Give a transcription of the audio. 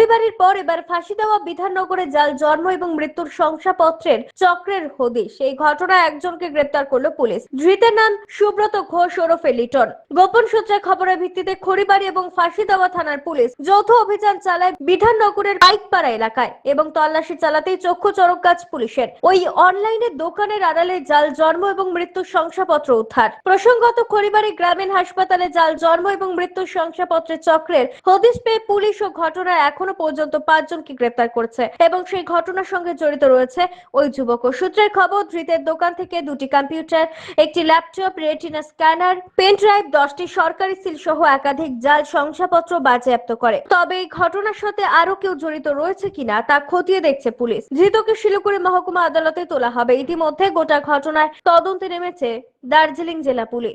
খড়িবাড়ির পর এবার ফাঁসি দেওয়া বিধাননগরে জাল জন্ম এবং মৃত্যুর শংসাপত্রের চক্রের হদিশ। এই ঘটনায় একজনকে গ্রেপ্তার করল পুলিশ। ধৃতের নাম সুব্রত ঘোষ ওরফে লিটন। গোপন সূত্রে খবরের ভিত্তিতে খড়িবাড়ি এবং ফাঁসি দেওয়া থানার পুলিশ যৌথ অভিযান চালায় বিধাননগরের পাইকপাড়া এলাকায় এবং তল্লাশি চালাতেই চক্ষু চরক গাছ পুলিশের। ওই অনলাইনে দোকানের আড়ালে জাল জন্ম এবং মৃত্যুর শংসাপত্র উদ্ধার। প্রসঙ্গত খড়িবাড়ি গ্রামীণ হাসপাতালে জাল জন্ম এবং মৃত্যুর শংসাপত্রের চক্রের হদিশ পেয়ে পুলিশ ও ঘটনা এখনও পর্যন্ত পাঁচজনকে গ্রেপ্তার করেছে এবং সেই ঘটনার সঙ্গে জড়িত রয়েছে ওই যুবক। সূত্রের খবর, ধৃতের দোকান থেকে দুটি কম্পিউটার, একটি laptop, retina scanner, pen drive, দশটি সরকারি সিল সহ একাধিক জাল শংসাপত্র বাজেয়াপ্ত করে। তবে এই ঘটনার সাথে আরও কেউ জড়িত রয়েছে কিনা তা খতিয়ে দেখছে পুলিশ। ধৃতকে শিলিগুড়ি মহকুমা আদালতে তোলা হবে। ইতিমধ্যে গোটা ঘটনায় তদন্তে নেমেছে দার্জিলিং জেলা পুলিশ।